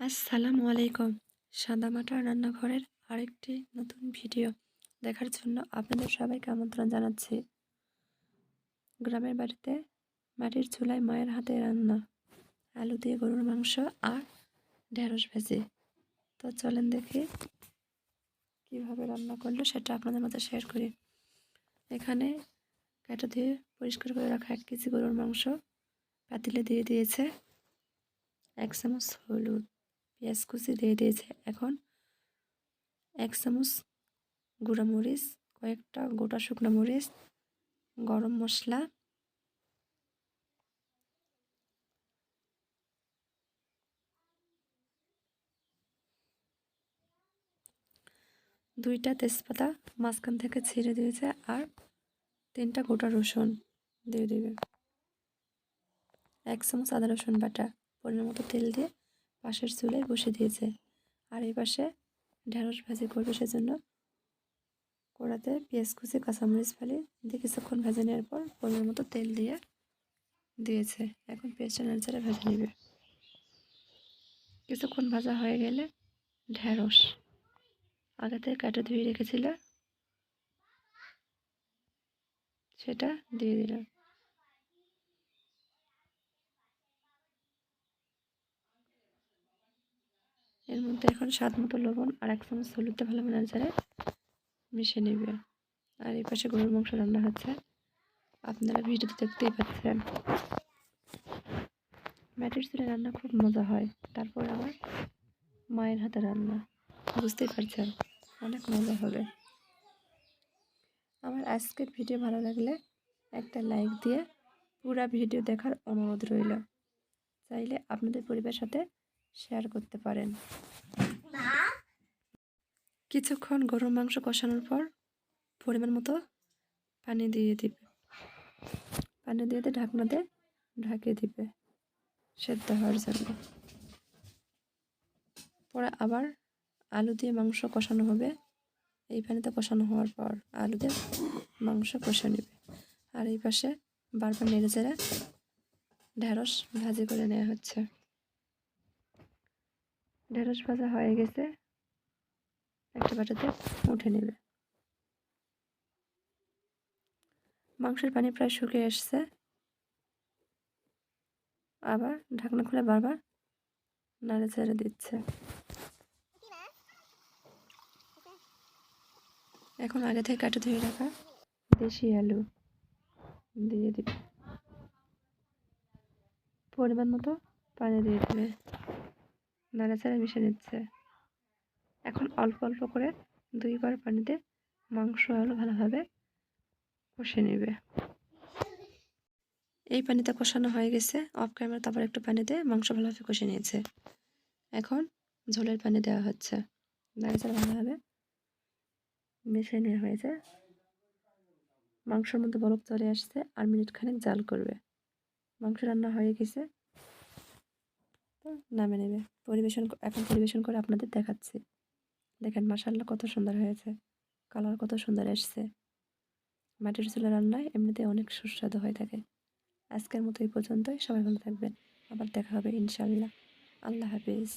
আসসালামু আলাইকুম। সাদামাটা রান্নাঘরের আরেকটি নতুন ভিডিও দেখার জন্য আপনাদের সবাইকে আমন্ত্রণ জানাচ্ছি। গ্রামের বাড়িতে মাটির চুলায় মায়ের হাতে রান্না, আলু দিয়ে গরুর মাংস আর ঢেঁড়স ভেজে। তো চলেন দেখি কীভাবে রান্না করল সেটা আপনাদের মধ্যে শেয়ার করি। এখানে কেটে দিয়ে পরিষ্কার করে রাখা এক কেজি গরুর মাংস পাতিলে দিয়ে দিয়েছে। এক চামচ হলুদ পেঁয়াজ কুচি দিয়ে দিয়েছে। এখন এক চামচ গুঁড়া মরিচ, কয়েকটা গোটা শুকনো মরিচ, গরম মশলা, দুইটা তেজপাতা মাঝখান থেকে ছিঁড়ে দিয়েছে আর তিনটা গোটা রসুন দিয়ে দেবে। এক চামচ আদা রসুন বাটা, পরিমাণ মতো তেল দিয়ে পাশের চুলায় বসে দিয়েছে। আর এই পাশে ঢেঁড়স ভাজি করবে সেজন্য। কড়াতে পেঁয়াজ কুচি, কাঁচামরিচ ফালি দিয়ে কিছুক্ষণ ভেজে নেওয়ার পর পরিমাণ মতো তেল দিয়ে দিয়েছে। এখন পেঁয়াজটা নাড়াচাড়া ভেজে নেবে। কিছুক্ষণ ভাজা হয়ে গেলে ঢেঁড়স। আগে থেকে কাটা ধুয়ে রেখেছিল, সেটা দিয়ে দিলাম। এর মধ্যে এখন স্বাদ মতো লবণ আর এক চামচ হলুদটা ভালো মনে আনসারে মিশিয়ে নেবে। আর এই পাশে গরুর মাংস রান্না হচ্ছে। আপনারা ভিডিওতে দেখতেই পাচ্ছেন। ম্যাটের চুলে রান্না খুব মজা হয়। তারপর আমার মায়ের হাতে রান্না। বুঝতেই পারছেন, অনেক মজা হবে। আমার আজকের ভিডিও ভালো লাগলে একটা লাইক দিয়ে পুরা ভিডিও দেখার অনুরোধ রইল। চাইলে আপনাদের পরিবারের সাথে শেয়ার করতে পারেন। কিছুক্ষণ গরুর মাংস কষানোর পর পরিমাণ মতো পানি দিয়ে দিবে। পানি দিয়ে দিয়ে ঢাকনা দিয়ে ঢাকিয়ে দিবে। সেদ্ধ হওয়ার জন্য। পরে আবার আলু দিয়ে মাংস কষানো হবে। এই পানিতে কষানো হওয়ার পর আলু দিয়ে মাংস কষে নেবে। আর এই পাশে বারবার নেড়ে চেড়ে ঢেঁড়স ভাজি করে নেওয়া হচ্ছে। ঢেঁড়স ভাজা হয়ে গেছে। একটা বাটাতে উঠে নেবে। মাংসের পানি প্রায় শুকিয়ে এসছে। আবার ঢাকনা খুলে বারবার নাড়ে চেড়ে দিচ্ছে। এখন আগে থেকে কাটে ধুয়ে রাখা দেশি আলু দিয়ে দিবে। পরিমাণ মতো পানি দিয়ে দেবে। নাড়াচাড়া মিশে নিচ্ছে। এখন অল্প অল্প করে দুইবার পানিতে মাংস আলু ভালোভাবে কষে নেবে। এই পানিতে কষানো হয়ে গেছে। অফ ক্যামেরা তারপর একটু পানি দিয়ে মাংস ভালোভাবে কষে নিয়েছে। এখন ঝোলের পানি দেওয়া হচ্ছে। নাড়াচাড়া ভালোভাবে মিশে নেওয়া হয়েছে। মাংসের মধ্যে বরফ চলে আসছে আর মিনিট খানেক জাল করবে। মাংস রান্না হয়ে গেছে। নামে নেবে পরিবেশন এখন পরিবেশন করে আপনাদের দেখাচ্ছি। দেখেন মাসাল্লা কত সুন্দর হয়েছে। কালার কত সুন্দর এসছে। মাটির চুলা রান্নায় এমনিতে অনেক সুস্বাদু হয়ে থাকে। আজকের মতো এই পর্যন্তই। সবাই ভালো থাকবেন। আবার দেখা হবে ইনশাল্লাহ আল্লাহ হাফিজ।